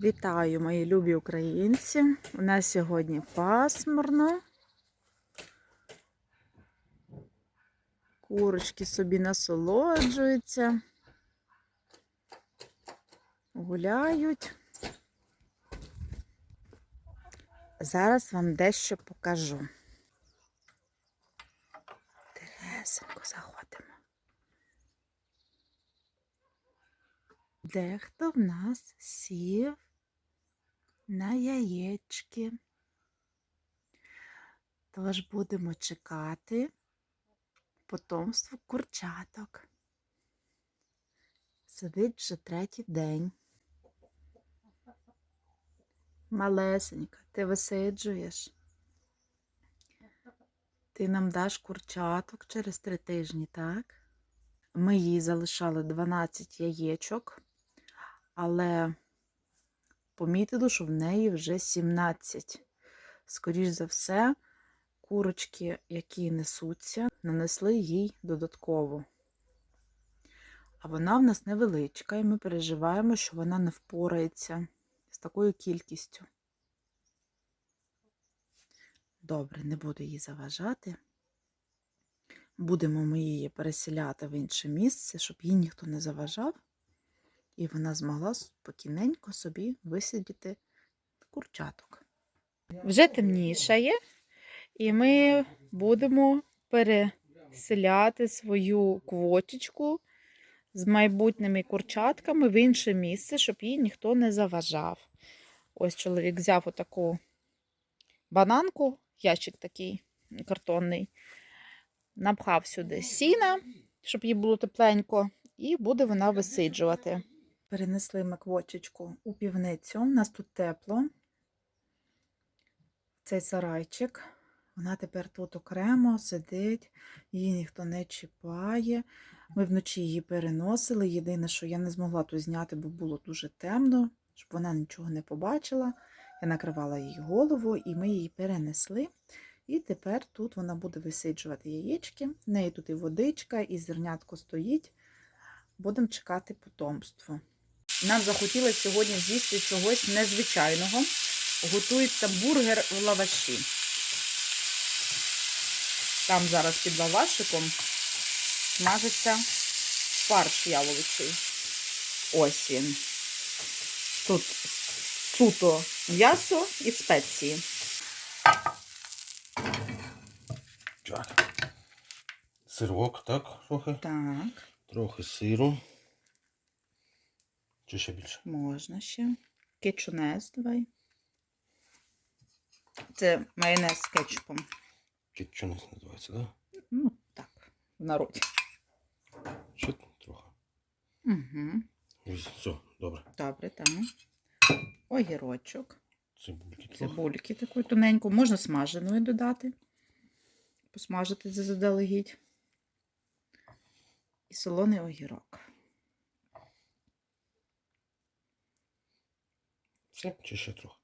Вітаю, мої любі українці. У нас сьогодні пасмурно. Курочки собі насолоджуються, гуляють. Зараз вам дещо покажу. Тересенько заходимо. Дехто в нас сів на яєчки. Тож будемо чекати потомство курчаток. Сидить вже третій день. Малесенька, ти висиджуєш. Ти нам даш курчаток через три тижні, так? Ми їй залишали 12 яєчок, але помітили, що в неї вже 17. Скоріш за все, курочки, які несуться, нанесли їй додатково. А вона в нас невеличка, і ми переживаємо, що вона не впорається з такою кількістю. Добре, не буду їй заважати. Будемо ми її переселяти в інше місце, щоб їй ніхто не заважав, і вона змогла спокійненько собі висидіти курчаток. Вже темнішає, і ми будемо переселяти свою квочечку з майбутніми курчатками в інше місце, щоб їй ніхто не заважав. Ось чоловік взяв отаку бананку, ящик такий картонний напхав сюди сіна, щоб їй було тепленько, і буде вона висиджувати. Перенесли ми квочечку у півницю. У нас тут тепло. Цей сарайчик. Вона тепер тут окремо сидить, її ніхто не чіпає. Ми вночі її переносили. Єдине, що я не змогла тут зняти, бо було дуже темно, щоб вона нічого не побачила. Я накривала їй голову, і ми її перенесли. І тепер тут вона буде висиджувати яєчки. В неї тут і водичка, і зернятко стоїть. Будемо чекати потомство. Нам захотілося сьогодні з'їсти чогось незвичайного. Готується бургер в лаваші. Там зараз під лавашиком смажиться фарш яловичий. Ось він. Тут суто м'ясо і спеції. Так. Сирок, так, трохи. Так, Трохи сиру. Чи ще більше? можна ще. Кетчунес давай. Це майонез з кетчупом. Кетчунес називається, так? Да? Ну, так, в народі. Ще трохи. Угу. Все, добре. Добре, так. Огірочок. Цибульки трохи. Цибульки таку тоненьку. Можна смаженою додати. Посмажити заздалегідь. І солоний огірок. Все, чи ще трохи.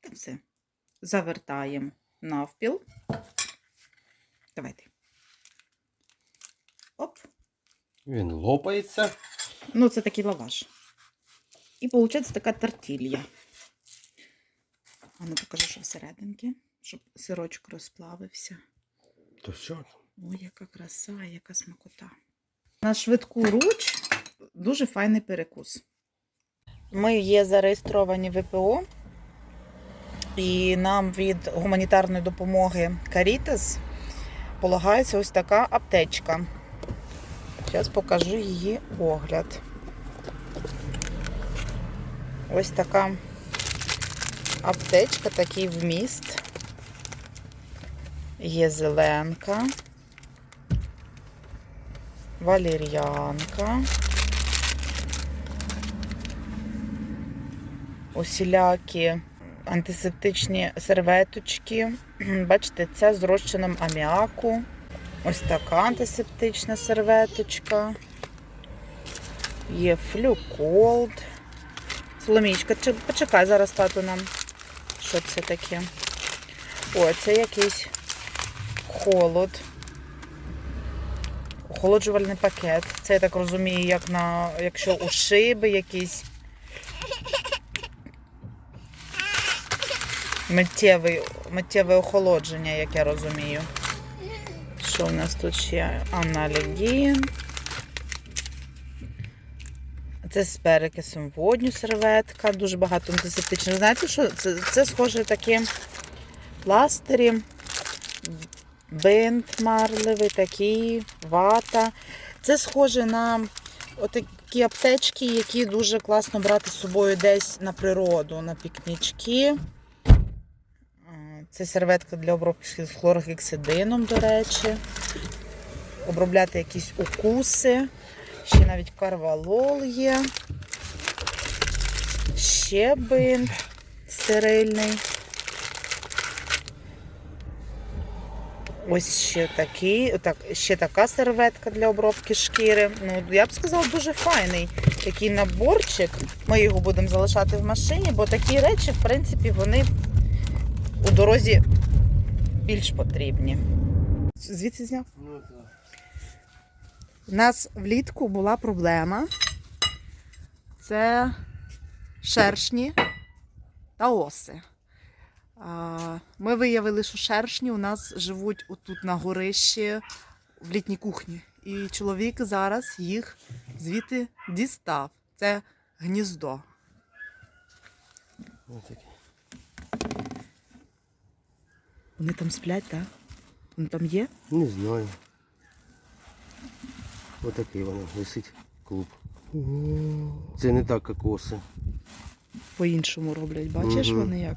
Та все. Завертаємо навпіл. Давайте. Оп. Він лопається. Ну, це такий лаваш. І виходить така тортилья. А ну покажу, що всерединки, щоб сирочок розплавився. То все. Ой, яка краса, яка смакота. На швидку руч дуже файний перекус. Ми є зареєстровані ВПО, і нам від гуманітарної допомоги Caritas полагається ось така аптечка. Зараз покажу її огляд. Ось така аптечка, такий вміст. Є зеленка, валір'янка, усілякі антисептичні серветочки. Бачите, ця з розчином аміаку. Ось така антисептична серветочка. Є флюколд. Соломічка, почекай зараз тату нам. Що це таке? О, це якийсь холод. Охолоджувальний пакет. Це я так розумію, як на якщо ушиби якісь Миттєвий, миттєве охолодження, як я розумію. Що в нас тут ще? Аналігін. Це з перекисом водню серветка, дуже багато антисептичних. Знаєте, що це, це схоже такі пластирі, бинт марлевий, такі, вата. Це схоже на отакі аптечки, які дуже класно брати з собою десь на природу, на пікнічки. Це серветка для обробки з хлоргексидином, до речі. Обробляти якісь укуси. Ще навіть карвалол є. Ще стерильний. Ось ще такий, так, ще така серветка для обробки шкіри. Ну, я б сказала, дуже файний такий наборчик. Ми його будемо залишати в машині, бо такі речі, в принципі, вони у дорозі більш потрібні. Звідси зняв? Ну, так. У нас влітку була проблема. Це шершні та оси. Ми виявили, що шершні у нас живуть отут на горищі в літній кухні. І чоловік зараз їх звідти дістав. Це гніздо. Ось такі. Вони там сплять, так? Вони там є? Не знаю. Отакий воно висить клуб. Це не так, як оси. По-іншому роблять. Бачиш, Мгм. вони як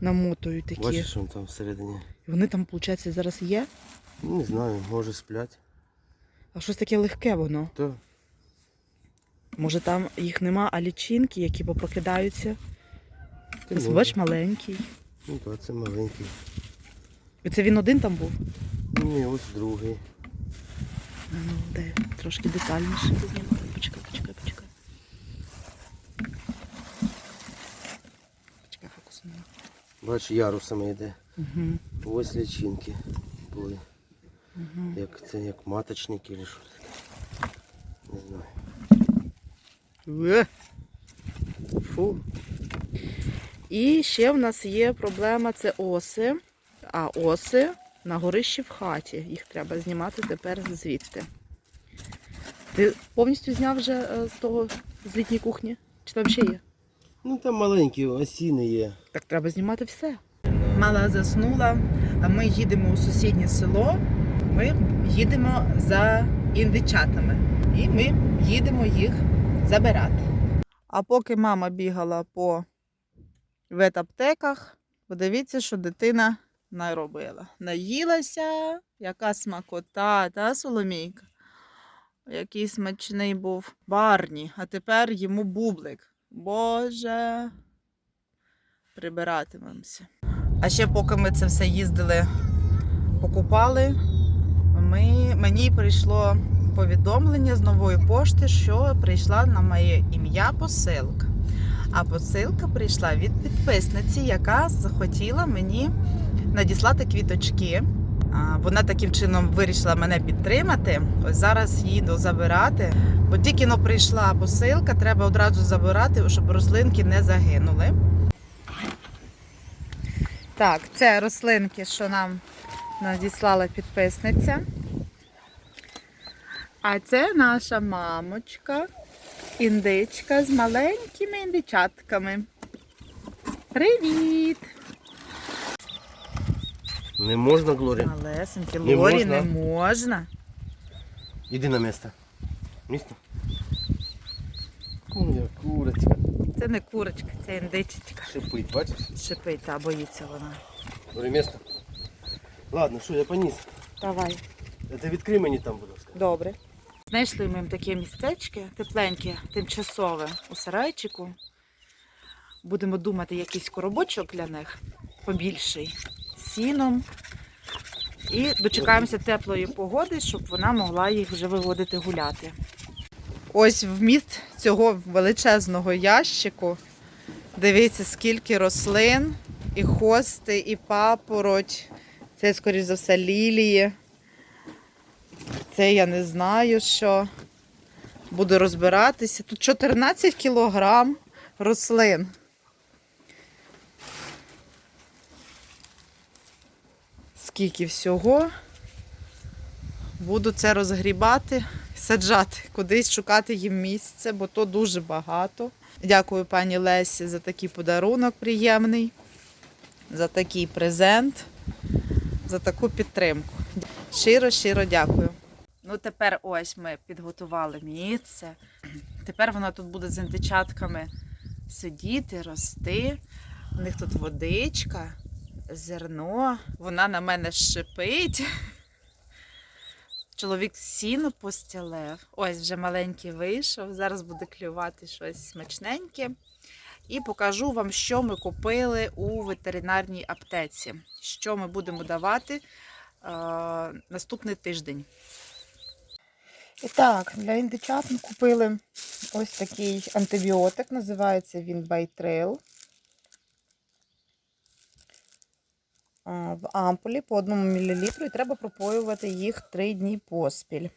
намотують такі. Бачиш, що там всередині? І Вони там, виходить, зараз є. Не знаю, може сплять. А щось таке легке воно. То Може там їх нема, а лічинки, які попрокидаються. Ти Ось може. бач маленький. ну, то це маленький. Це він один там був? Ні, ось другий. А ну, де трошки детальніше знімати. Почекай, почекай, почекай. Почекай, фокус. Бач, ярусами йде. Угу, Ось лічинки були. угу. Як це, як маточники чи що таке. Не знаю. Е. Фу. І ще в нас є проблема це оси. А оси на горищі в хаті. Їх треба знімати тепер звідти. Ти повністю зняв вже е, з того з літньої кухні? Чи там ще є? Ну там маленькі осіни є. Так треба знімати все. Мала заснула, а ми їдемо у сусіднє село. Ми їдемо за індичатами. І ми їдемо їх забирати. А поки мама бігала по ветаптеках, подивіться, що дитина наробила. Наїлася, яка смакота, та Соломійка. Який смачний був Барні, а тепер йому бублик. Боже, прибиратимемося. А ще поки ми це все їздили, покупали, ми, мені прийшло повідомлення з нової пошти, що прийшла на моє ім'я посилка. А посилка прийшла від підписниці, яка захотіла мені надіслати квіточки. Вона таким чином вирішила мене підтримати. Ось зараз їду забирати. Бо тільки но прийшла посилка, треба одразу забирати, щоб рослинки не загинули. Так, це рослинки, що нам надіслала підписниця. А це наша мамочка, індичка з маленькими індичатками. Привіт! Не можна, Глорія? Малесенькі, Не Лорі можна. не можна. Іди на місце. Місто. Моя курочка. Це не курочка, це індичечка. Шипить, бачиш? Шипить, та боїться вона. Говори місто. Ладно, що, я поніс. Давай. Ти відкрий мені там, будь ласка. Добре. Знайшли ми їм таке містечко, тепленьке, тимчасове у сарайчику. Будемо думати, якийсь коробочок для них побільший, сіном. І дочекаємося теплої погоди, щоб вона могла їх вже виводити гуляти. Ось вміст цього величезного ящику. Дивіться, скільки рослин, і хости, і папороть. Це, скоріш за все, лілії. Це я не знаю, що буду розбиратися. Тут 14 кілограм рослин. Скільки всього. Буду це розгрібати, саджати, кудись шукати їм місце, бо то дуже багато. Дякую пані Лесі за такий подарунок приємний, за такий презент, за таку підтримку. Щиро, щиро дякую. Ну, тепер ось ми підготували місце. Тепер вона тут буде з індичатками сидіти, рости. У них тут водичка, зерно. Вона на мене шипить. Чоловік сіно постілив. Ось вже маленький вийшов. Зараз буде клювати щось смачненьке. І покажу вам, що ми купили у ветеринарній аптеці. Що ми будемо давати е, наступний тиждень. І так, для індичат ми купили ось такий антибіотик, називається він Байтрил. В ампулі по 1 мл і треба пропоювати їх 3 дні поспіль.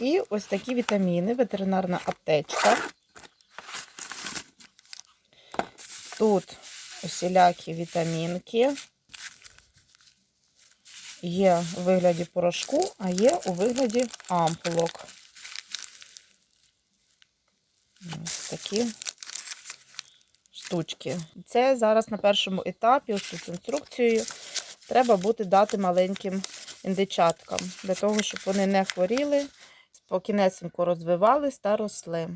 І ось такі вітаміни, ветеринарна аптечка. Тут усілякі вітамінки. Є у вигляді порошку, а є у вигляді ампулок. Ось такі штучки. Це зараз на першому етапі, ось тут з інструкцією, треба буде дати маленьким індичаткам, для того, щоб вони не хворіли, спокійнесенько розвивались та росли.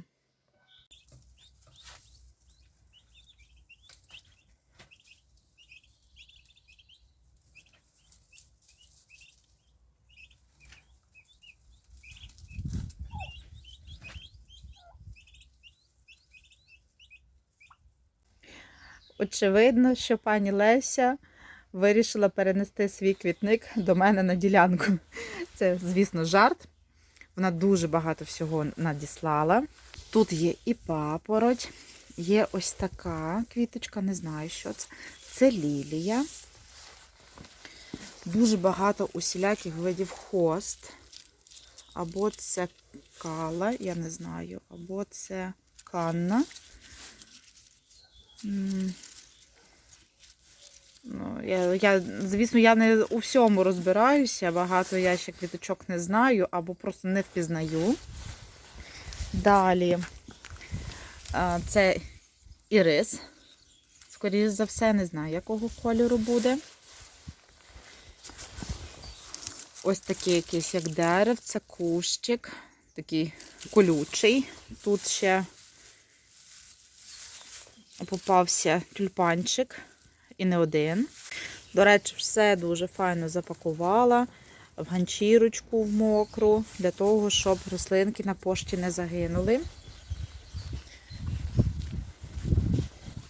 Очевидно, що пані Леся вирішила перенести свій квітник до мене на ділянку. Це, звісно, жарт. Вона дуже багато всього надіслала. Тут є і папороть, є ось така квіточка, не знаю, що це. Це лілія. Дуже багато усіляких видів хост. Або це кала, я не знаю, або це канна. Ну, я, я, звісно, я не у всьому розбираюся, багато я ще квіточок не знаю або просто не впізнаю. Далі це ірис. Скоріше за все, не знаю, якого кольору буде. Ось такий якийсь як дерев, це кущик, такий колючий. Тут ще попався тюльпанчик і не один. До речі, все дуже файно запакувала в ганчірочку в мокру, для того, щоб рослинки на пошті не загинули.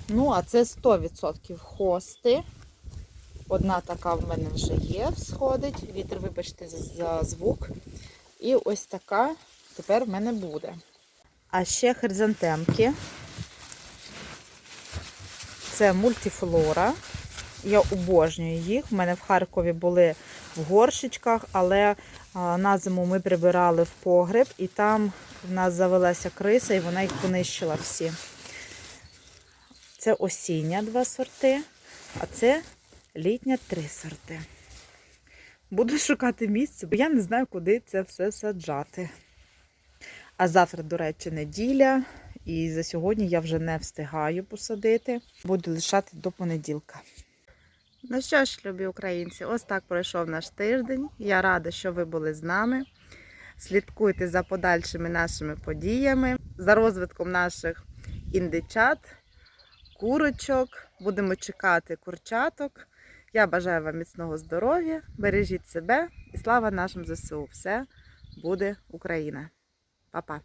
Ну, а це 100% хости. Одна така в мене вже є, сходить. Вітер, вибачте, за- звук. І ось така тепер в мене буде. А ще хризантемки. Це мультифлора. Я обожнюю їх. У мене в Харкові були в горшечках, але на зиму ми прибирали в погреб, і там в нас завелася криса, і вона їх понищила всі. Це осіння два сорти, а це літня три сорти. Буду шукати місце, бо я не знаю, куди це все саджати. А завтра, до речі, неділя. І за сьогодні я вже не встигаю посадити. Буду лишати до понеділка. Ну що ж, любі українці, ось так пройшов наш тиждень. Я рада, що ви були з нами. Слідкуйте за подальшими нашими подіями, за розвитком наших індичат, курочок. Будемо чекати курчаток. Я бажаю вам міцного здоров'я, бережіть себе і слава нашим ЗСУ! Все буде Україна! Па-па!